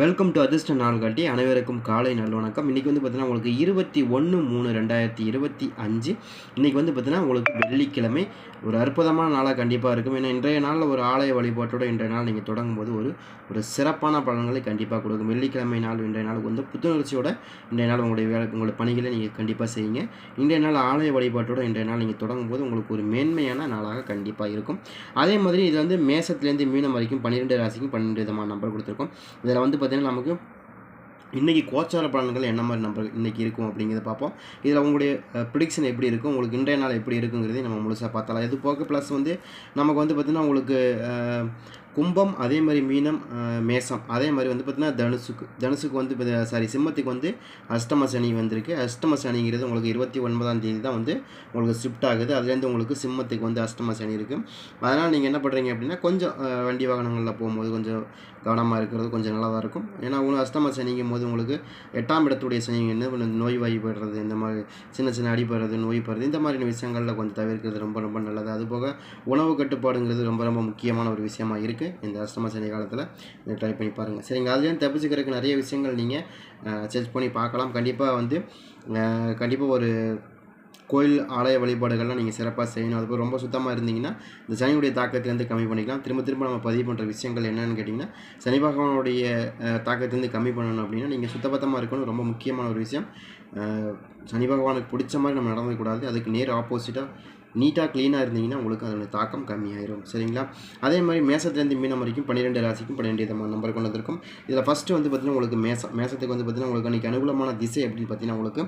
Welcome to அதிர்ஷ்ட நாள் காட்டி அனைவருக்கும் காலை நல்வணக்கம். இன்றைக்கி வந்து பார்த்தீங்கன்னா உங்களுக்கு இருபத்தி ஒன்று மூணு ரெண்டாயிரத்தி இருபத்தி அஞ்சு. இன்றைக்கி வந்து பார்த்தீங்கன்னா உங்களுக்கு வெள்ளிக்கிழமை. ஒரு அற்புதமான நாளாக கண்டிப்பாக இருக்கும். ஏன்னா இன்றைய நாளில் ஒரு ஆலய வழிபாட்டோட இன்றைய நாள் நீங்கள் தொடங்கும் போது ஒரு ஒரு சிறப்பான பலன்களை கண்டிப்பாக கொடுக்கும். வெள்ளிக்கிழமை நாள் இன்றைய நாள் வந்து புத்துணர்ச்சியோட இன்றைய நாள் உங்களுடைய வேலை உங்களுடைய பணிகளை நீங்கள் கண்டிப்பாக செய்யுங்க. இன்றைய நாள் ஆலய வழிபாட்டோட இன்றைய நாள் நீங்கள் தொடங்கும் போது உங்களுக்கு ஒரு மேன்மையான நாளாக கண்டிப்பாக இருக்கும். அதே மாதிரி இது வந்து மேசத்துலேருந்து மீனம் வரைக்கும் பன்னிரெண்டு ராசிக்கும் பன்னெண்டு விதமான நம்பர் கொடுத்துருக்கோம். இதில் வந்து பார்த்திங்கன்னா நமக்கு இன்றைக்கி கோச்சார பலன்கள் என்ன மாதிரி நம்பர் இன்றைக்கி இருக்கும் அப்படிங்கிறத பார்ப்போம். இதில் உங்களுடைய ப்ரிடிக்ஷன் எப்படி இருக்கும்? உங்களுக்கு இன்றைய நாள் எப்படி இருக்குங்கிறதையும் நம்ம முழுசாக பார்த்தலாம் இது போக ப்ளஸ் வந்து நமக்கு வந்து பார்த்திங்கன்னா உங்களுக்கு கும்பம் அதே மாதிரி மீனம் மேசம். அதே மாதிரி வந்து பார்த்திங்கன்னா தனுசுக்கு தனுசுக்கு வந்து இப்போ சாரி சிம்மத்துக்கு வந்து அஷ்டம சனி வந்திருக்கு. அஷ்டம சனிங்கிறது உங்களுக்கு இருபத்தி ஒன்பதாம் தேதி தான் வந்து உங்களுக்கு ஷிஃப்ட் ஆகுது. அதுலேருந்து உங்களுக்கு சிம்மத்துக்கு வந்து அஷ்டம சனி இருக்குது அதனால் நீங்கள் என்ன பண்ணுறீங்க அப்படின்னா கொஞ்சம் வண்டி வாகனங்களில் போகும்போது கொஞ்சம் கவனமாக இருக்கிறது கொஞ்சம் நல்லா தான் இருக்கும். ஏன்னா உங்களுக்கு அஷ்டம சனிங்கும் போது உங்களுக்கு எட்டாம் இடத்துடைய சனி என்ன நோய் வாய்ப்படுறது இந்த மாதிரி சின்ன சின்ன அடிப்படுறது நோய் படுறது இந்த மாதிரியான விஷயங்களில் கொஞ்சம் தவிர்க்கிறது ரொம்ப ரொம்ப நல்லது. அதுபோக உணவு கட்டுப்பாடுங்கிறது ரொம்ப ரொம்ப முக்கியமான ஒரு விஷயமா இருக்குது இந்த அஷ்டம சனி காலத்தில் ட்ரை பண்ணி பாருங்கள் சரிங்க அதுலேயும் தப்பிச்சுக்கிறதுக்கு நிறைய விஷயங்கள் நீங்கள் சர்ச் பண்ணி பார்க்கலாம். கண்டிப்பாக வந்து கண்டிப்பாக ஒரு கோயில் ஆலய வழிபாடுகள்லாம் நீங்கள் சிறப்பாக செய்யணும். அதுபோல் ரொம்ப சுத்தமாக இருந்தீங்கன்னா இந்த சனியுடைய தாக்கத்திலேருந்து கம்மி பண்ணிக்கலாம். திரும்ப திரும்ப நம்ம பதிவு பண்ணுற விஷயங்கள் என்னென்னு கேட்டிங்கன்னா சனி பகவானுடைய தாக்கத்திலேருந்து கம்மி பண்ணணும் அப்படின்னா நீங்கள் சுத்தபத்தமாக இருக்கணும். ரொம்ப முக்கியமான ஒரு விஷயம். சனி பகவானுக்கு பிடிச்ச மாதிரி நம்ம நடந்துக்கூடாது அதுக்கு நேர் ஆப்போசிட்டாக நீட்டாக க்ளீனாக இருந்தீங்கன்னா உங்களுக்கு அதனுடைய தாக்கம் கம்மியாயிரும். சரிங்களா? அதே மாதிரி மேசத்துலேருந்து மீனம் வரைக்கும் பன்னிரெண்டு ராசிக்கும் பன்னிரெண்டு விதமான நம்பர் கொண்டு வந்திருக்கும். இதில் ஃபஸ்ட்டு வந்து பார்த்திங்கன்னா உங்களுக்கு மேசம் மேசத்துக்கு வந்து பார்த்திங்கன்னா உங்களுக்கு அன்றைக்கி அனுகூலமான திசை அப்படின்னு பார்த்தீங்கன்னா உங்களுக்கு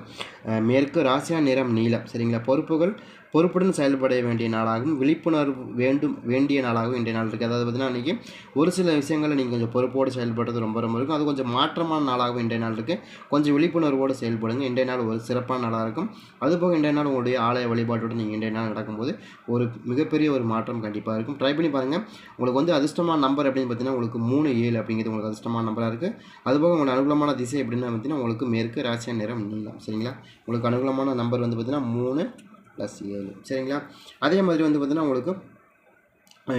மேற்கு ராசியா நிறம் நீளம் சரிங்களா? பொறுப்புகள் பொறுப்புடன் செயல்பட வேண்டிய நாளாகவும் விழிப்புணர்வு வேண்டும் வேண்டிய நாளாகவும் இன்றைய நாள் இருக்குது அதாவது பார்த்தீங்கன்னா அன்றைக்கி ஒரு சில விஷயங்களில் நீங்கள் கொஞ்சம் பொறுப்போடு செயல்படுறது ரொம்ப ரொம்ப இருக்கும். அது கொஞ்சம் மாற்றமான நாளாகவும் இன்றைய நாள் இருக்குது கொஞ்சம் விழிப்புணர்வோடு செயல்படுங்க. இன்றைய நாள் ஒரு சிறப்பான நாளாக இருக்கும். அதுபோக இன்றைய நாள் உங்களுடைய ஆலய வழிபாட்டோடு நீங்கள் இன்றைய நாள் நடக்கும்போது ஒரு மிகப்பெரிய ஒரு மாற்றம் கண்டிப்பாக இருக்கும். ட்ரை பண்ணி பாருங்கள் உங்களுக்கு வந்து அதிர்ஷ்டமான நம்பர் அப்படின்னு பார்த்தீங்கன்னா உங்களுக்கு மூணு ஏழு அப்படிங்கிறது உங்களுக்கு அதிர்ஷ்டமான நம்பராக இருக்குது அதுபோக உங்களுக்கு அனுகூலமான திசை எப்படின்னு பார்த்தீங்கன்னா உங்களுக்கு மேற்கு ராசியா நிறம் நீளம் சரிங்களா? உங்களுக்கு அனுகூலமான நம்பர் வந்து பார்த்தீங்கன்னா மூணு ப்ளஸ் ஏழு. சரிங்களா? அதே மாதிரி வந்து பார்த்தீங்கன்னா உங்களுக்கு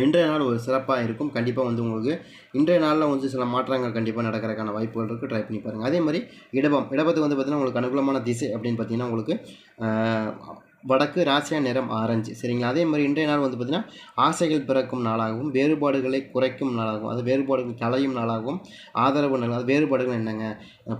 இன்றைய நாள் ஒரு சிறப்பாக இருக்கும். கண்டிப்பாக வந்து உங்களுக்கு இன்றைய நாளில் வந்து சில மாற்றங்கள் கண்டிப்பாக நடக்கிறதுக்கான வாய்ப்புகள் இருக்குது ட்ரை பண்ணி பாருங்கள் அதே மாதிரி இடபம். இடபத்துக்கு வந்து பார்த்திங்கன்னா உங்களுக்கு அனுகூலமான திசை அப்படின்னு பார்த்தீங்கன்னா உங்களுக்கு வடக்கு ராசியா நிறம் ஆரஞ்சு. சரிங்களா? அதே மாதிரி இன்றைய நாள் வந்து பார்த்திங்கன்னா ஆசைகள் பிறக்கும் நாளாகவும் வேறுபாடுகளை குறைக்கும் நாளாகவும் அது வேறுபாடுகள் களையும் நாளாகவும் ஆதரவு நாள் அது வேறுபாடுகள் என்னங்க?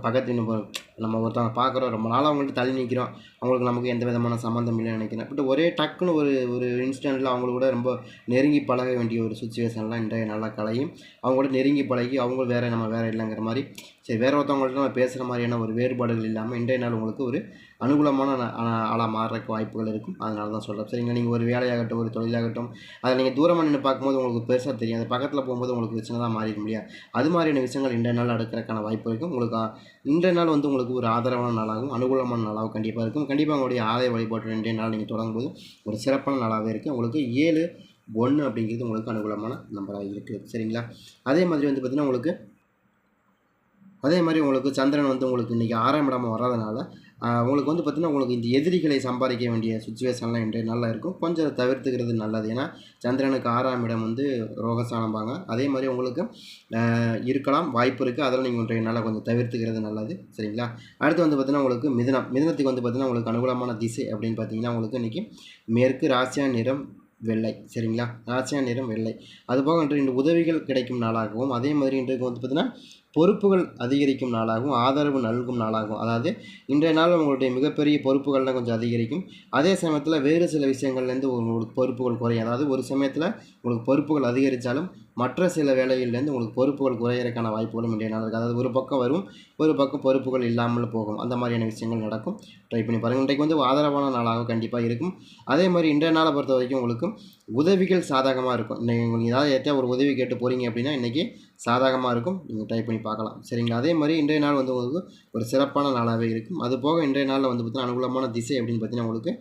பக்கத்தின் பக்கத்து நம்ம ஒருத்தவங்க பார்க்குறோம் ரொம்ப நாளாக அவங்கள்ட்ட தள்ளி நிற்கிறோம் அவங்களுக்கு நமக்கு எந்த விதமான சம்மந்தம் இல்லைன்னு நினைக்கிறேன். பட் ஒரே டக்குன்னு ஒரு ஒரு இன்ஸ்டன்ட்டில் அவங்க கூட ரொம்ப நெருங்கி பழக வேண்டிய ஒரு சுச்சுவேஷன்லாம் இன்றைய நல்லா கலையும் அவங்களோட நெருங்கி பழகி அவங்களும் வேறு நம்ம வேறு இல்லைங்கிற மாதிரி சரி வேறு ஒருத்தவங்கள்ட்ட நம்ம பேசுகிற மாதிரியான ஒரு வேறுபாடுகள் இல்லாமல் இன்றைய நாள் உங்களுக்கு ஒரு அனுகூலமான ஆளாக மாறுறக்கு வாய்ப்புகள் இருக்கும். அதனால தான் சொல்கிறேன் சரிங்க நீங்கள் ஒரு வேலையாகட்டும் ஒரு தொழிலாகட்டும் அதை நீங்கள் தூரமாக நின்று பார்க்கும்போது உங்களுக்கு பெருசாக தெரியும். அது பக்கத்தில் போகும்போது உங்களுக்கு சின்னதாக மாறிட முடியாது. அது மாதிரியான விஷயங்கள் இன்றைய நாள் நடக்கிறதுக்கான வாய்ப்பு இருக்கும். உங்களுக்கு இன்றைய நாள் வந்து உங்களுக்கு ஒரு ஆதரவான நாளாகவும் அனுகூலமான நாளாகவும் கண்டிப்பாக இருக்கும். கண்டிப்பாக உங்களுடைய ஆதாய வழிபாட்டு இன்றைய நாள் நீங்கள் தொடங்கும்போது ஒரு சிறப்பான நாளாகவே இருக்குது உங்களுக்கு ஏழு ஒன்று அப்படிங்கிறது உங்களுக்கு அனுகூலமான நம்பராக இருக்குது சரிங்களா? அதே மாதிரி வந்து பார்த்திங்கன்னா உங்களுக்கு அதே மாதிரி உங்களுக்கு சந்திரன் வந்து உங்களுக்கு இன்றைக்கி ஆறாம் இடமா வராதனால உங்களுக்கு வந்து பார்த்திங்கன்னா உங்களுக்கு இந்த எதிரிகளை சம்பாதிக்க வேண்டிய சுச்சுவேஷன்லாம் இன்றைய நல்லா இருக்கும். கொஞ்சம் தவிர்த்துக்கிறது நல்லது. ஏன்னா சந்திரனுக்கு ஆறாம் இடம் வந்து ரோகசானம்பாங்க அதே மாதிரி உங்களுக்கு இருக்கலாம். வாய்ப்பு இருக்குது அதெல்லாம் நீங்கள் இன்றைய நல்லா கொஞ்சம் தவிர்த்துக்கிறது நல்லது. சரிங்களா? அடுத்து வந்து பார்த்திங்கன்னா உங்களுக்கு மிதனம். மிதனத்துக்கு வந்து பார்த்திங்கன்னா உங்களுக்கு அனுகூலமான திசை அப்படின்னு பார்த்திங்கன்னா உங்களுக்கு இன்றைக்கி மேற்கு ராசியா நிறம் வெள்ளை. சரிங்களா? ராசியா நிறம் வெள்ளை. அதுபோக இன்று இன்று உதவிகள் கிடைக்கும் நாளாகவும் அதே மாதிரி இன்றைக்கு வந்து பார்த்திங்கன்னா பொறுப்புகள் அதிகரிக்கும் நாளாகவும் ஆதரவு நல்கும் நாளாகவும். அதாவது இன்றைய நாள் உங்களுடைய மிகப்பெரிய பொறுப்புகள்லாம் கொஞ்சம் அதிகரிக்கும். அதே சமயத்தில் வேறு சில விஷயங்கள்லேருந்து உங்களுக்கு பொறுப்புகள் குறையும். அதாவது ஒரு சமயத்தில் உங்களுக்கு பொறுப்புகள் அதிகரித்தாலும் மற்ற சில வேலைகள்லேருந்து உங்களுக்கு பொறுப்புகள் குறையிறதுக்கான வாய்ப்புகளும் இன்றைய நாள் இருக்குது அதாவது ஒரு பக்கம் வரும் ஒரு பக்கம் பொறுப்புகள் இல்லாமல் போகும். அந்த மாதிரியான விஷயங்கள் நடக்கும். ட்ரை பண்ணி பாருங்கள் இன்றைக்கு வந்து ஆதரவான நாளாக கண்டிப்பாக இருக்கும். அதே மாதிரி இன்றைய நாளை பொறுத்த வரைக்கும் உங்களுக்கு உதவிகள் சாதகமாக இருக்கும். இன்றைக்கி உங்களுக்கு ஏதாவது ஏற்ற ஒரு உதவி கேட்டு போகிறீங்க அப்படின்னா இன்றைக்கி சாதகமாக இருக்கும். நீங்கள் ட்ரை பண்ணி பார்க்கலாம். சரிங்களா? அதே மாதிரி இன்றைய நாள் வந்து உங்களுக்கு ஒரு சிறப்பான நாளாகவே இருக்கும். அது போக இன்றைய நாளில் வந்து பார்த்தீங்கன்னா அனுகூலமான திசை அப்படின்னு பார்த்தீங்கன்னா உங்களுக்கு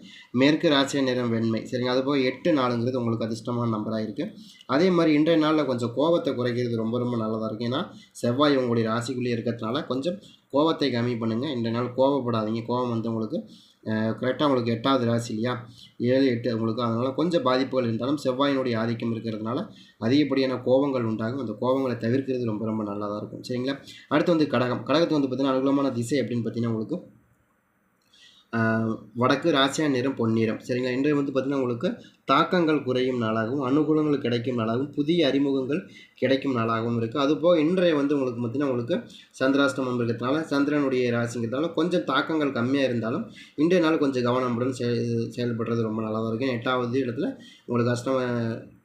மேற்கு ராசிய நிறம் வெண்மை. சரிங்க அது போக எட்டு நாளுங்கிறது உங்களுக்கு அதிர்ஷ்டமான நம்பராக இருக்குது அதே மாதிரி இன்றைய நாளில் கொஞ்சம் கோபத்தை குறைக்கிறது ரொம்ப ரொம்ப நல்லதாக இருக்கும். ஏன்னா செவ்வாய் உங்களுடைய ராசிக்குள்ளேயே இருக்கிறதுனால கொஞ்சம் கொஞ்சம் கோபத்தை கம்மி பண்ணுங்கள் இன்றைய நாள் கோவப்படாதீங்க. கோபம் வந்து உங்களுக்கு கரெக்டாக உங்களுக்கு எட்டாவது ராசி இல்லையா? ஏழு எட்டு உங்களுக்கு. அதனால் கொஞ்சம் பாதிப்புகள் இருந்தாலும் செவ்வாயினுடைய ஆதிக்கம் இருக்கிறதுனால அதிகப்படியான கோபங்கள் உண்டாகும். அந்த கோபங்களை தவிர்க்கிறது ரொம்ப ரொம்ப நல்லா தான் இருக்கும். சரிங்களா? அடுத்து வந்து கடகம். கடகத்துக்கு வந்து பார்த்திங்கன்னா அனுகூலமான திசை அப்படின்னு பார்த்தீங்கன்னா உங்களுக்கு வடக்கு ராசியா நிறம் பொன்னிறம். சரிங்களா? இன்றைய வந்து பார்த்திங்கன்னா உங்களுக்கு தாக்கங்கள் குறையும் நாளாகவும் அனுகூலங்கள் கிடைக்கும் நாளாகவும் புதிய அறிமுகங்கள் கிடைக்கும் நாளாகவும் இருக்குது அதுபோக இன்றைய வந்து உங்களுக்கு பார்த்திங்கன்னா உங்களுக்கு சந்திராஷ்டமம் இருக்கிறதுனால சந்திரனுடைய ராசிங்கிறதுனால கொஞ்சம் தாக்கங்கள் கம்மியாக இருந்தாலும் இன்றைய நாள் கொஞ்சம் கவனமுடன் செயல் செயல்படுறது ரொம்ப நல்லாதான் இருக்கும். எட்டாவது இடத்துல உங்களுக்கு அஷ்டம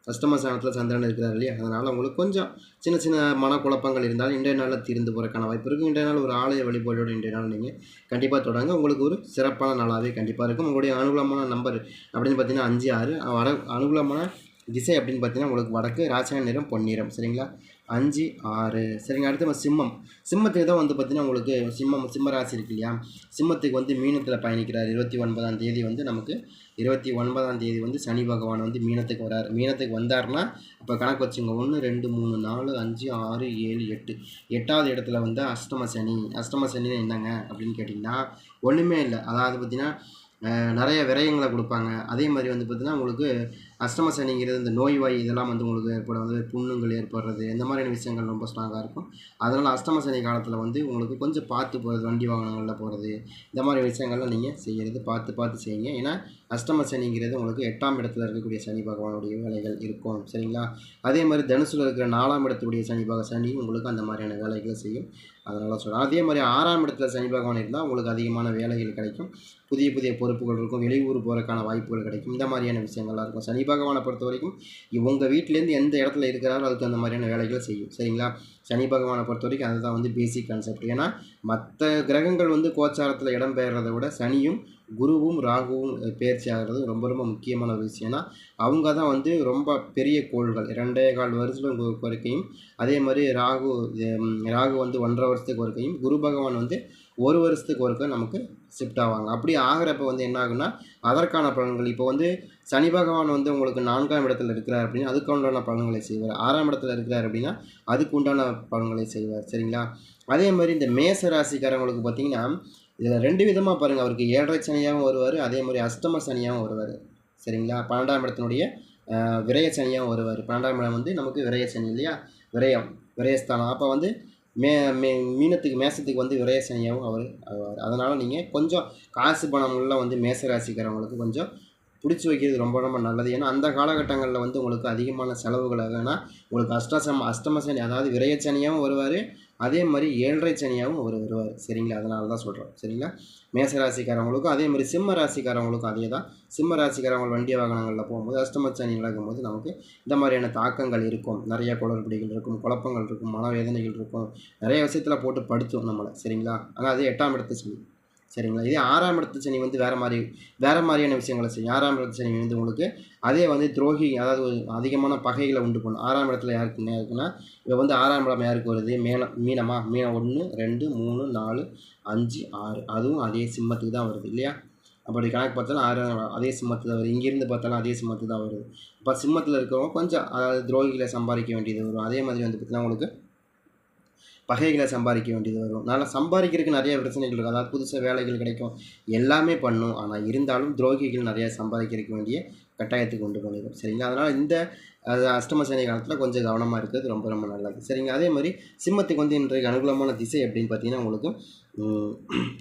அஷ்டம ஸ்தானத்தில் சந்திரன் இருக்கிறார் இல்லையா? அதனால் உங்களுக்கு கொஞ்சம் சின்ன சின்ன மனக்குழப்பங்கள் இருந்தாலும் இன்றைய நாளில் தீர்ந்து போகிறக்கான வாய்ப்பு இருக்கும். இன்றைய நாள் ஒரு ஆலய வழிபாடோடு இன்றைய நாள் நீங்கள் கண்டிப்பாக தொடங்க. உங்களுக்கு ஒரு சிறப்பான நாளாகவே கண்டிப்பாக இருக்கும். உங்களுடைய அனுகூலமான நம்பர் அப்படின்னு பார்த்தீங்கன்னா அஞ்சு ஆறு. வட அனுகூலமான திசை அப்படின்னு பார்த்தீங்கன்னா உங்களுக்கு வடக்கு ராசாயன நிறம் பொன்னிறம் சரிங்களா? அஞ்சு ஆறு. சரிங்க அடுத்து நம்ம சிம்மம். சிம்மத்துக்கு தான் வந்து பார்த்தீங்கன்னா உங்களுக்கு சிம்மம் சிம்ம ராசி இருக்கு இல்லையா? சிம்மத்துக்கு வந்து மீனத்தில் பயணிக்கிறார். இருபத்தி ஒன்பதாம் தேதி வந்து நமக்கு இருபத்தி ஒன்பதாம் தேதி வந்து சனி பகவான் வந்து மீனத்துக்கு வரார். மீனத்துக்கு வந்தார்னா இப்போ கணக்கு வச்சுங்க ஒன்று ரெண்டு மூணு நாலு அஞ்சு ஆறு ஏழு எட்டு. எட்டாவது இடத்துல வந்து அஷ்டம சனி. அஷ்டம சனின்னு என்னங்க? அப்படின்னு கேட்டிங்கன்னா ஒன்றுமே இல்லை. அதாவது பார்த்தீங்கன்னா நிறைய விரயங்களை கொடுப்பாங்க. அதே மாதிரி வந்து பார்த்திங்கன்னா உங்களுக்கு அஷ்டம சனிங்கிறது இந்த நோய்வாய் இதெல்லாம் வந்து உங்களுக்கு ஏற்படும். வந்து புண்ணுங்கள் ஏற்படுறது இந்த மாதிரியான விஷயங்கள் ரொம்ப ஸ்ட்ராங்காக இருக்கும். அதனால் அஷ்டம சனி காலத்தில் வந்து உங்களுக்கு கொஞ்சம் பார்த்து போகிறது வண்டி வாகனங்களில் போகிறது இந்த மாதிரி விஷயங்கள்லாம் நீங்கள் செய்கிறது பார்த்து பார்த்து செய்யுங்க. ஏன்னா அஷ்டம சனிங்கிறது உங்களுக்கு எட்டாம் இடத்துல இருக்கக்கூடிய சனி பகவானுடைய வேலைகள் இருக்கும். சரிங்களா? அதே மாதிரி தனுசுல இருக்கிற நாலாம் இடத்துடைய சனி பக சனி உங்களுக்கு அந்த மாதிரியான வேலைகளை செய்யும். அதனால் சொல்கிறேன் அதே மாதிரி ஆறாம் இடத்துல சனி பகவான் இருந்தால் உங்களுக்கு அதிகமான வேலைகள் கிடைக்கும். புதிய புதிய பொறுப்புகள் இருக்கும். வெளியூர் போகிறதுக்கான வாய்ப்புகள் கிடைக்கும். இந்த மாதிரியான விஷயங்கள்லாம் இருக்கும். சனி பகவானை பொறுத்த வரைக்கும் உங்கள் வீட்டிலேருந்து எந்த இடத்துல இருக்கிறாரோ அதுக்கு அந்த மாதிரியான வேலைகளை செய்யும். சரிங்களா? சனி பகவானை பொறுத்த வரைக்கும் அதுதான் வந்து பேசிக் கான்செப்ட் ஏன்னா மற்ற கிரகங்கள் வந்து கோச்சாரத்தில் இடம் பெயர்றதை விட சனியும் குருவும் ராகுவும் பயிற்சி ஆகிறது ரொம்ப ரொம்ப முக்கியமான ஒரு விஷயம். ஏன்னா அவங்க தான் வந்து ரொம்ப பெரிய கோள்கள். ரெண்டே கால் வருஷம் வரைக்கையும் அதே மாதிரி ராகு ராகு வந்து ஒன்றரை வருஷத்துக்கு ஒருக்கையும் குரு பகவான் வந்து ஒரு வருஷத்துக்கு ஒருக்க நமக்கு ஷிஃப்ட் ஆவாங்க. அப்படி ஆகிறப்ப வந்து என்ன ஆகுன்னா அதற்கான பலன்கள் இப்போ வந்து சனி பகவான் வந்து உங்களுக்கு நான்காம் இடத்துல இருக்கிறார் அப்படின்னா அதுக்கு உண்டான பலன்களை செய்வார். ஆறாம் இடத்துல இருக்கிறார் அப்படின்னா அதுக்கு உண்டான பலன்களை செய்வார். சரிங்களா? அதே மாதிரி இந்த மேச ராசிக்காரங்களுக்கு பார்த்தீங்கன்னா இதில் ரெண்டு விதமாக பாருங்கள் அவருக்கு ஏழரை சனியாகவும் வருவார் அதே மாதிரி அஷ்டம சனியாகவும் வருவார். சரிங்களா? பன்னெண்டாம் இடத்தினுடைய விரய சனியாகவும் வருவார். பன்னெண்டாம் இடம் வந்து நமக்கு விரய சனி இல்லையா? விரயம் விரயஸ்தானம். அப்போ வந்து மே மே மீனத்துக்கு மேசத்துக்கு வந்து விரயசனியாகவும் அவர் ஆவார் அதனால் நீங்கள் கொஞ்சம் காசு பணம்லாம் வந்து மேச ராசிக்காரவங்களுக்கு கொஞ்சம் பிடிச்சி வைக்கிறது ரொம்ப ரொம்ப நல்லது. ஏன்னா அந்த காலகட்டங்களில் வந்து உங்களுக்கு அதிகமான செலவுகள் ஆகுனா உங்களுக்கு அஷ்டசம் அஷ்டமசனி அதாவது விரயச்சனியாகவும் வருவார் அதே மாதிரி ஏழரை சனியாகவும் அவர் வருவார். சரிங்களா? அதனால தான் சொல்கிறோம் சரிங்களா? மேச ராசிக்காரவங்களுக்கும் அதே மாதிரி சிம்ம ராசிக்காரவங்களுக்கும் அதே தான். சிம்ம ராசிக்காரவங்க வண்டி வாகனங்களில் போகும்போது அஷ்டம சனி நடக்கும்போது நமக்கு இந்த மாதிரியான தாக்கங்கள் இருக்கும். நிறைய குளறுபடிகள் இருக்கும் குழப்பங்கள் இருக்கும் மனவேதனைகள் இருக்கும். நிறைய விஷயத்தில் போட்டு படுத்தும் நம்மளை. சரிங்களா? ஆனால் அது எட்டாம் இடத்து சனி சரிங்களா? இதே ஆறாம் இடத்து சனி வந்து வேறு மாதிரி வேறு மாதிரியான விஷயங்களை செய்யும். ஆறாம் இடத்து சனி வந்து உங்களுக்கு அதே வந்து துரோகி அதாவது ஒரு அதிகமான பகைகளை உண்டு பண்ணும். ஆறாம் இடத்துல யாருக்கு இருக்குன்னா இப்போ வந்து ஆறாம் இடம் யாருக்கு வருது? மீனம் மீனமா? மீனம் ஒன்று ரெண்டு மூணு நாலு அஞ்சு ஆறு. அதுவும் அதே சிம்மத்துக்கு தான் வருது இல்லையா? அப்படி கணக்கு பார்த்தாலும் ஆறாம் அதே சிம்மத்தில் வருது. இங்கேருந்து பார்த்தாலும் அதே சிம்மத்து தான் வருது. இப்போ சிம்மத்தில் இருக்கிறவங்க கொஞ்சம் அதாவது துரோகிகளை சம்பாதிக்க வேண்டியது வரும். அதே மாதிரி வந்து பார்த்திங்கன்னா உங்களுக்கு பகைகளை சம்பாதிக்க வேண்டியது வரும். அதனால் சம்பாதிக்கிறதுக்கு நிறைய பிரச்சனைகள் இருக்கும். அதாவது புதுசாக வேலைகள் கிடைக்கும். எல்லாமே பண்ணும். ஆனால் இருந்தாலும் துரோகிகள் நிறைய சம்பாதிக்கிறதுக்கு வேண்டிய கட்டாயத்துக்கு கொண்டு பண்ணிடும் சரிங்களா? அதனால் இந்த அது அஷ்டம சனி காலத்தில் கொஞ்சம் கவனமாக இருக்கிறது ரொம்ப ரொம்ப நல்லது. சரிங்க அதே மாதிரி சிம்மத்துக்கு வந்து இன்றைக்கு அனுகூலமான திசை அப்படின்னு பார்த்தீங்கன்னா உங்களுக்கு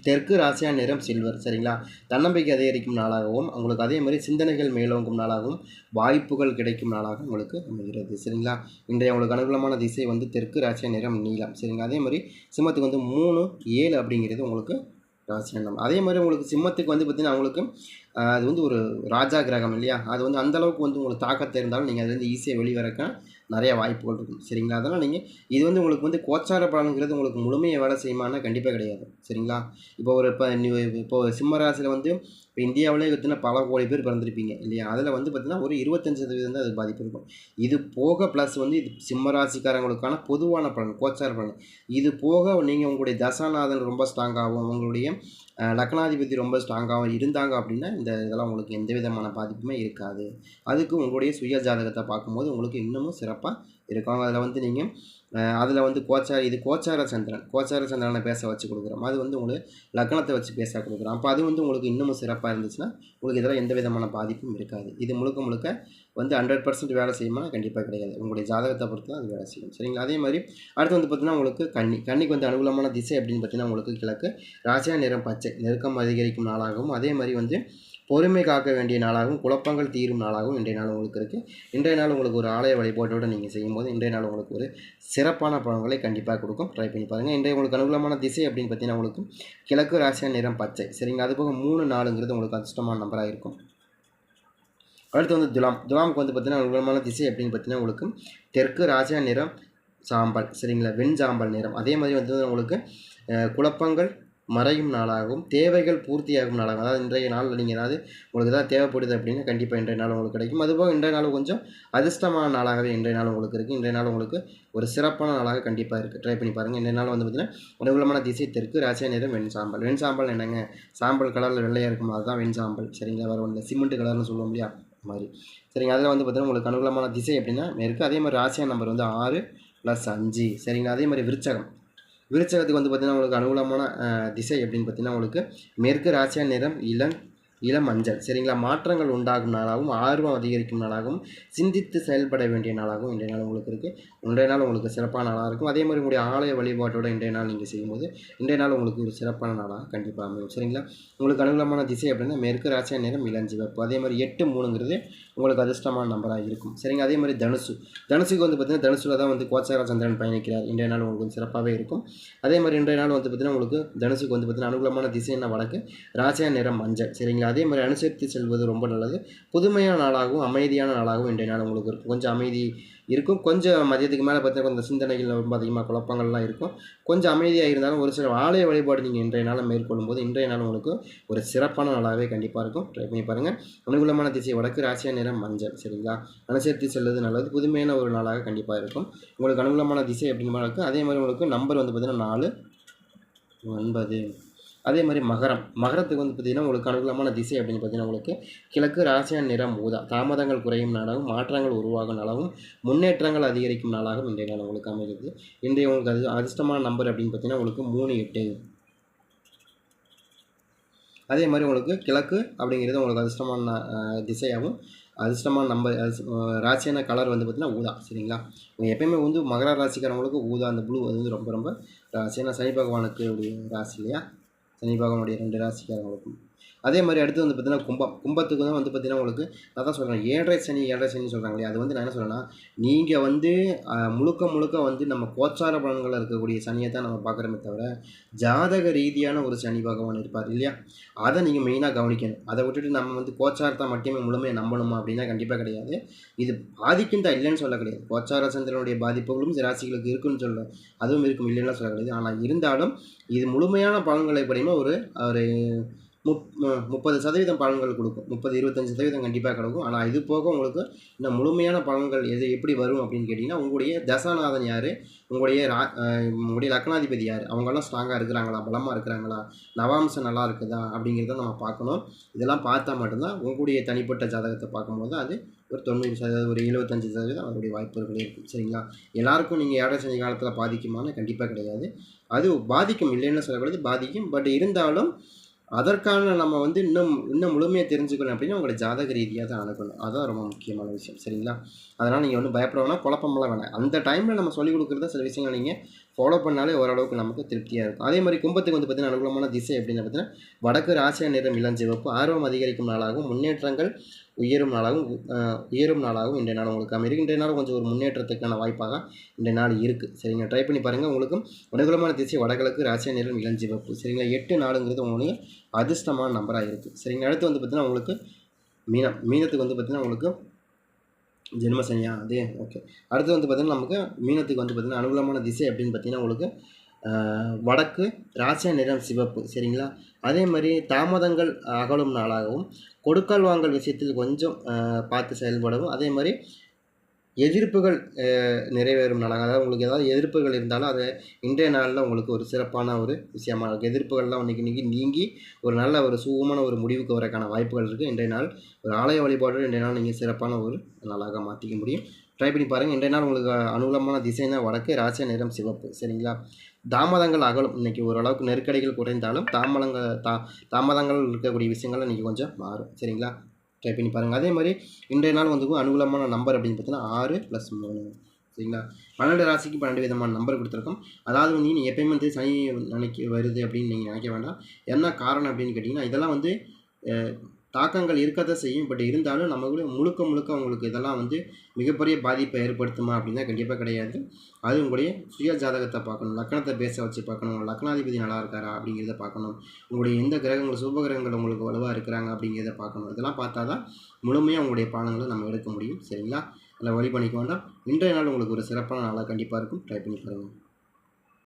தெற்கு ராசியா நிறம் சில்வர். சரிங்களா? தன்னம்பிக்கை அதிகரிக்கும் நாளாகவும் உங்களுக்கு அதே மாதிரி சிந்தனைகள் மேலோங்கும் நாளாகவும் வாய்ப்புகள் கிடைக்கும் நாளாகவும் உங்களுக்கு அமைகிறது. சரிங்களா? இன்றைய உங்களுக்கு அனுகூலமான திசை வந்து தெற்கு ராசியா நிறம் நீளம் சரிங்களா? அதே மாதிரி சிம்மத்துக்கு வந்து மூணு ஏழு அப்படிங்கிறது உங்களுக்கு ராசி எண்ணம். அதே மாதிரி உங்களுக்கு சிம்மத்துக்கு வந்து பார்த்திங்கன்னா உங்களுக்கு அது வந்து ஒரு ராஜா கிரகம் இல்லையா? அது வந்து அந்த அளவுக்கு வந்து உங்களுக்கு தாக்கத்தை இருந்தாலும் நீங்கள் அதுலேருந்து ஈஸியாக வெளிவரக்க நிறைய வாய்ப்புகள் இருக்கும். சரிங்களா? அதனால் நீங்கள் இது வந்து உங்களுக்கு வந்து கோச்சார பலனுங்கிறது உங்களுக்கு முழுமையாக வேலை செய்யுமானா கண்டிப்பாக கிடையாது. சரிங்களா? இப்போ ஒரு இப்போ இப்போ சிம்மராசியில் வந்து இப்போ இந்தியாவிலே பார்த்தீங்கன்னா பல கோடி பேர் பிறந்திருப்பீங்க இல்லையா? அதில் வந்து பார்த்திங்கன்னா ஒரு இருபத்தஞ்சு சதவீதம் தான் அது பாதிப்பு இருக்கும் இது போக ப்ளஸ் வந்து இது சிம்மராசிக்காரங்களுக்கான பொதுவான பலன் கோச்சார பலன். இது போக நீங்கள் உங்களுடைய தசாநாதன் ரொம்ப ஸ்ட்ராங்காகவும் உங்களுடைய லக்னாதிபதி ரொம்ப ஸ்ட்ராங்காகவும் இருந்தாங்க அப்படின்னா இந்த இதெல்லாம் உங்களுக்கு எந்த விதமான பாதிப்புமே இருக்காது. அதுக்கு உங்களுடைய சுய ஜாதகத்தை பார்க்கும்போது உங்களுக்கு இன்னமும் சிறப்பாக இருக்கும். அதில் வந்து நீங்கள் அதில் வந்து கோச்சார இது கோச்சார சந்திரன் கோச்சார சந்திரனை பேச வச்சு கொடுக்குறோம். அது வந்து உங்களுக்கு லக்னத்தை வச்சு பேச கொடுக்குறோம். அப்போ அது வந்து உங்களுக்கு இன்னமும் சிறப்பாக இருந்துச்சுன்னா உங்களுக்கு இதெல்லாம் எந்த விதமான பாதிப்பும் இருக்காது. இது முழுக்க முழுக்க வந்து ஹண்ட்ரட் பர்சன்ட் வேலை செய்யுமா கண்டிப்பாக கிடையாது. உங்களுடைய ஜாதகத்தை பொறுத்து தான் அது வேலை செய்யும். சரிங்களா? அதே மாதிரி அடுத்து வந்து பார்த்திங்கன்னா உங்களுக்கு கன்னி கன்னிக்கு வந்து அனுகூலமான திசை அப்படின்னு பார்த்தீங்கன்னா உங்களுக்கு கிழக்கு ராசியா நிறம் பச்சை. நெருக்கம் அதிகரிக்கும் நாளாகவும் அதே மாதிரி வந்து பொறுமை காக்க வேண்டிய நாளாகவும் குழப்பங்கள் தீரும் நாளாகவும் இன்றைய நாள் உங்களுக்கு இருக்குது இன்றைய நாள் உங்களுக்கு ஒரு ஆலய வழிபாட்டோடு நீங்கள் செய்யும்போது இன்றைய நாள் உங்களுக்கு ஒரு சிறப்பான பலன்களை கண்டிப்பாக கொடுக்கும். ட்ரை பண்ணி பாருங்கள் இன்றைய உங்களுக்கு அனுகூலமான திசை அப்படின்னு பார்த்தீங்கன்னா உங்களுக்கு கிழக்கு ராசியா நிறம் பச்சை. சரிங்க அது போக மூணு நாளுங்கிறது உங்களுக்கு அதிர்ஷ்டமான நம்பராக இருக்கும். அடுத்து வந்து துலாம். துலாமுக்கு வந்து பார்த்தீங்கன்னா அனுகூலமான திசை அப்படின்னு பார்த்தீங்கன்னா உங்களுக்கு தெற்கு ராசியா நிறம் சாம்பல். சரிங்களா? வெண் சாம்பல் நிறம். அதே மாதிரி வந்து உங்களுக்கு குழப்பங்கள் மறையும் நாளாகவும் தேவைகள் பூர்த்தியாகும் நாளாகும் அதாவது இன்றைய நாளில் நீங்கள் ஏதாவது உங்களுக்கு ஏதாவது தேவைப்படுது அப்படின்னா கண்டிப்பாக இன்றைய நாள் உங்களுக்கு கிடைக்கும். அதுபோக இன்றைய நாள் கொஞ்சம் அதிர்ஷ்டமான நாளாகவே இன்றைய நாள் உங்களுக்கு இருக்குது இன்றைய நாள் உங்களுக்கு ஒரு சிறப்பான நாளாக கண்டிப்பாக இருக்குது ட்ரை பண்ணி பாருங்கள் இன்றைய நாள் வந்து பார்த்திங்கன்னா அனுகூலமான திசை தெற்கு ராசியா நேரம் வெண் சாம்பல். வெண் சாம்பல் என்னங்க? சாம்பல் கலரில் வெள்ளையாக இருக்கும்? அதுதான் வெண் சாம்பல். சரிங்களா? வேறு ஒன்று சிமெண்ட் கலர்னு சொல்லுவோம் இல்லையா? மாதிரி. சரிங்க. அதில் வந்து பார்த்திங்கன்னா உங்களுக்கு அனுகூலமான திசை எப்படின்னா இருக்குது அதே மாதிரி ராசியா நம்பர் வந்து ஆறு ப்ளஸ் அஞ்சு. சரிங்களா? அதே மாதிரி விருச்சகம். விருச்சகத்துக்கு வந்து பார்த்திங்கன்னா உங்களுக்கு அனுகூலமான திசை எப்படின்னு பார்த்தீங்கன்னா உங்களுக்கு மேற்கு ராசியா நிறம் இளம் இளம் மஞ்சள். சரிங்களா? மாற்றங்கள் உண்டாகும் நாளாகவும் ஆர்வம் அதிகரிக்கும் நாளாகவும் சிந்தித்து செயல்பட வேண்டிய நாளாகவும் இன்றைய நாள் உங்களுக்கு இருக்குது இன்றைய நாள் உங்களுக்கு சிறப்பான நாளாக இருக்கும். அதே மாதிரி உங்களுடைய ஆலய வழிபாட்டோட இன்றைய நாள் நீங்கள் செய்யும்போது இன்றைய நாள் உங்களுக்கு ஒரு சிறப்பான நாளாக கண்டிப்பாக அமையும். சரிங்களா? உங்களுக்கு அனுகூலமான திசை அப்படின்னா மேற்கு ராசியா நேரம் வைப்போம் அதே மாதிரி எட்டு மூணுங்கிறது உங்களுக்கு அதிர்ஷ்டமான நம்பராக இருக்கும். சரிங்க அதே மாதிரி தனுசு. தனுசுக்கு வந்து பார்த்திங்கன்னா தனுசுல தான் வந்து கோச்சார சந்திரன் பயணிக்கிறார். இன்றைய நாள் உங்களுக்கு வந்து சிறப்பாகவே இருக்கும். அதே மாதிரி இன்றைய நாள் வந்து பார்த்திங்கன்னா உங்களுக்கு தனுசுக்கு வந்து பார்த்திங்கன்னா அனுகூலமான திசை என்ன? வடக்கு. ராசியா நிறம் மஞ்சள். சரிங்களா? அதே மாதிரி அனுசரித்து செல்வது ரொம்ப நல்லது. புதுமையான நாளாகவும் அமைதியான நாளாகவும் இன்றைய நாள் உங்களுக்கு இருக்கும். கொஞ்சம் அமைதி இருக்கும். கொஞ்சம் மதியத்துக்கு மேலே பார்த்தீங்கன்னா கொஞ்சம் சிந்தனைகள் ரொம்ப அதிகமாக குழப்பங்கள்லாம் இருக்கும். கொஞ்சம் அமைதியாக இருந்தாலும் ஒரு சில ஆலய வழிபாடு நீங்கள் இன்றைய நாளை மேற்கொள்ளும் போது இன்றைய நாள் உங்களுக்கு ஒரு சிறப்பான நாளாகவே கண்டிப்பாக இருக்கும். ட்ரை பண்ணி பாருங்கள் அனுகூலமான திசை வடக்கு ராசியா நிறம் மஞ்சள். சரிங்களா? அனுசரித்து செல்வது நல்லது. புதுமையான ஒரு நாளாக கண்டிப்பாக இருக்கும். உங்களுக்கு அனுகூலமான திசை அப்படின்னு இருக்கும் அதே மாதிரி உங்களுக்கு நம்பர் வந்து பார்த்திங்கன்னா நாலு ஒன்பது. அதே மாதிரி மகரம். மகரத்துக்கு வந்து பார்த்திங்கன்னா உங்களுக்கு அனுகூலமான திசை அப்படின்னு பார்த்தீங்கன்னா உங்களுக்கு கிழக்கு ராசியான நிறம் ஊதா. தாமதங்கள் குறையும் நாளாகவும் மாற்றங்கள் உருவாகும் நாளாகவும் முன்னேற்றங்கள் அதிகரிக்கும் நாளாகவும் இன்றைய நாள் உங்களுக்கு அமைகிறது. இன்றைய உங்களுக்கு அது அதிர்ஷ்டமான நம்பர் அப்படின்னு பார்த்தீங்கன்னா உங்களுக்கு மூணு எட்டு. அதே மாதிரி உங்களுக்கு கிழக்கு அப்படிங்கிறது உங்களுக்கு அதிர்ஷ்டமான திசையாகவும் அதிர்ஷ்டமான நம்பர் ராசியான கலர் வந்து பார்த்திங்கன்னா ஊதா. சரிங்களா? எப்பயுமே வந்து மகர ராசிக்காரவங்களுக்கு ஊதா அந்த ப்ளூ அது வந்து ரொம்ப ரொம்ப ராசியான சனி பகவானுக்கு ராசி இல்லையா? சனி பகவானுடைய ரெண்டு ராசிக்காரங்களுக்கும் அதே மாதிரி அடுத்து வந்து பார்த்தீங்கன்னா கும்பம். கும்பத்துக்கு தான் வந்து பார்த்தீங்கன்னா உங்களுக்கு நான் தான் சொல்கிறேன் ஏழரை சனி ஏழரை சனி சொல்கிறாங்களே அது வந்து நான் என்ன சொல்கிறேன்னா நீங்கள் வந்து முழுக்க முழுக்க வந்து நம்ம கோச்சார பலன்களில் இருக்கக்கூடிய சனியை தான் நம்ம பார்க்குறோமே தவிர ஜாதக ரீதியான ஒரு சனி பகவான் இருப்பார் இல்லையா? அதை நீங்கள் மெயினாக கவனிக்கணும். அதை விட்டுட்டு நம்ம வந்து கோச்சாரத்தை மட்டுமே முழுமையாக நம்பணுமா அப்படின்னா கண்டிப்பாக கிடையாது. இது பாதிக்கும் தான் இல்லைன்னு சொல்ல கிடையாது. கோச்சார சந்திரனுடைய பாதிப்புகளும் ராசிகளுக்கு இருக்குன்னு சொல்ல அதுவும் இருக்கும் இல்லைன்னா சொல்ல கிடையாது. ஆனால் இருந்தாலும் இது முழுமையான பலன்களை படிமா ஒரு ஒரு முப் முப்பது சதவீதம் பலன்கள் கொடுக்கும். முப்பது இருபத்தஞ்சி சதவீதம் கண்டிப்பாக கிடைக்கும். ஆனால் இது போக உங்களுக்கு இன்னும் முழுமையான பலன்கள் எது எப்படி வரும் அப்படின்னு கேட்டிங்கன்னா உங்களுடைய தசாநாதன் யார்? உங்களுடைய ரா உங்களுடைய லக்னாதிபதி யார்? அவங்கெல்லாம் ஸ்ட்ராங்காக இருக்கிறாங்களா? பலமாக இருக்கிறாங்களா? நவாம்சம் நல்லா இருக்குதா? அப்படிங்கிறத நம்ம பார்க்கணும். இதெல்லாம் பார்த்தா மட்டும்தான் உங்களுடைய தனிப்பட்ட ஜாதகத்தை பார்க்கும்போது அது ஒரு தொண்ணூறு சதவீதம் ஒரு எழுபத்தஞ்சி சதவீதம் அதனுடைய வாய்ப்புகள் இருக்கும். சரிங்களா? எல்லாருக்கும் நீங்கள் ஏழை சனி காலத்தில் பாதிக்குமான்னு கண்டிப்பாக கிடையாது. அது பாதிக்கும் இல்லைன்னு சொல்லக்கூடாது பாதிக்கும். பட் இருந்தாலும் அதற்கான நம்ம வந்து இன்னும் இன்னும் முழுமையாக தெரிஞ்சுக்கணும் அப்படின்னா உங்களை ஜாதக ரீதியாக தான் அணுகணும். அதுதான் ரொம்ப முக்கியமான விஷயம். சரிங்களா? அதனால் நீங்கள் ஒன்றும் பயப்பட வேணாம் குழப்பமெல்லாம் வேணாம். அந்த டைமில் நம்ம சொல்லிக் கொடுக்குறத சில விஷயங்கள் நீங்கள் ஃபாலோ பண்ணாலே ஓரளவுக்கு நமக்கு திருப்தியாக இருக்கும். அதே மாதிரி கும்பத்துக்கு வந்து பார்த்திங்கன்னா அனுகூலமான திசை அப்படின்னு பார்த்தீங்கன்னா வடக்கு ராசியா நிறம் இளஞ்சிவப்பு ஆர்வம் அதிகரிக்கும் நாளாகவும் முன்னேற்றங்கள் உயரும் நாளாகவும் உயரும் நாளாகவும் இன்றைய நாள் உங்களுக்கு அமையும் இன்றைய நாள் கொஞ்சம் ஒரு முன்னேற்றத்துக்கான வாய்ப்பாக இன்றைய நாள் இருக்குது சரிங்க ட்ரை பண்ணி பாருங்கள் உங்களுக்கும் அனுகூலமான திசை வடகிழக்கு ராசிய நிறம் இளஞ்சிவப்பு சரிங்களா? எட்டு நாளுங்கிறது உங்களுக்கு அதிர்ஷ்டமான நம்பராக இருக்குது சரிங்க அடுத்து வந்து பார்த்திங்கன்னா உங்களுக்கு மீனம். மீனத்துக்கு வந்து பார்த்திங்கன்னா உங்களுக்கு ஜென்மசனியா அதே. ஓகே. அடுத்து வந்து பார்த்திங்கன்னா நமக்கு மீனத்துக்கு வந்து பார்த்திங்கன்னா அனுகூலமான திசை அப்படின்னு பார்த்திங்கன்னா உங்களுக்கு வடக்கு ராசியா நிறம் சிவப்பு சரிங்களா? அதே மாதிரி தாமதங்கள் அகலும் நாளாகவும் கொடுக்கல் வாங்கல் விஷயத்தில் கொஞ்சம் பார்த்து செயல்படவும் அதே மாதிரி எதிர்ப்புகள் நிறைவேறும் நாளாக. அதாவது உங்களுக்கு ஏதாவது எதிர்ப்புகள் இருந்தாலும் அதை இன்றைய நாளில் உங்களுக்கு ஒரு சிறப்பான ஒரு விஷயமாக இருக்குது எதிர்ப்புகள்லாம் இன்றைக்கி இன்றைக்கி நீங்கி ஒரு நல்ல ஒரு சுகமான ஒரு முடிவுக்கு வரக்கான வாய்ப்புகள் இருக்குது இன்றைய நாள் ஒரு ஆலய வழிபாடு இன்றைய நாள் நீங்கள் சிறப்பான ஒரு நாளாக மாற்றிக்க முடியும். ட்ரை பண்ணி பாருங்கள் இன்றைய நாள் உங்களுக்கு அனுகூலமான திசைனா வடக்கு ராசிய நிறம் சிவப்பு சரிங்களா? தாமதங்கள் அகலும். இன்றைக்கி ஓரளவுக்கு நெருக்கடிகள் குறைந்தாலும் தாமதங்கள் தா தாமதங்கள் இருக்கக்கூடிய விஷயங்கள் இன்றைக்கி கொஞ்சம் மாறும். சரிங்களா? ட்ரை பண்ணி பாருங்கள் அதே மாதிரி இன்றைய நாள் வந்து அனுகூலமான நம்பர் அப்படின்னு பார்த்தீங்கன்னா ஆறு ப்ளஸ் மூணு. சரிங்களா? பன்னெண்டு ராசிக்கு பன்னெண்டு விதமான நம்பர் கொடுத்துருக்கோம். அதாவது வந்து நீங்கள் எப்பயுமே வந்து சனி நினைக்க வருது அப்படின்னு நீங்கள் நினைக்க வேண்டாம். என்ன காரணம் அப்படின்னு கேட்டிங்கன்னா இதெல்லாம் வந்து தாக்கங்கள் இருக்கதை செய்யும். பட் இருந்தாலும் நமக்குள்ள முழுக்க முழுக்க அவங்களுக்கு இதெல்லாம் வந்து மிகப்பெரிய பாதிப்பை ஏற்படுத்துமா அப்படின்னா கண்டிப்பாக கிடையாது. அது உங்களுடைய சுய ஜாதகத்தை பார்க்கணும். லக்னத்தை பேச வச்சு பார்க்கணும். லக்னாதிபதி நல்லா இருக்காரா அப்படிங்கிறத பார்க்கணும். உங்களுடைய எந்த கிரகங்கள் சுப கிரகங்கள் உங்களுக்கு வலுவாக இருக்கிறாங்க அப்படிங்கிறத பார்க்கணும். இதெல்லாம் பார்த்தா தான் முழுமையாக உங்களுடைய பாலங்களை நம்ம எடுக்க முடியும். சரிங்களா? அதில் வழி பண்ணிக்க வேண்டாம் இன்றைய நாள் உங்களுக்கு ஒரு சிறப்பான நாளாக கண்டிப்பாக இருக்கும். ட்ரை பண்ணி பாருங்கள்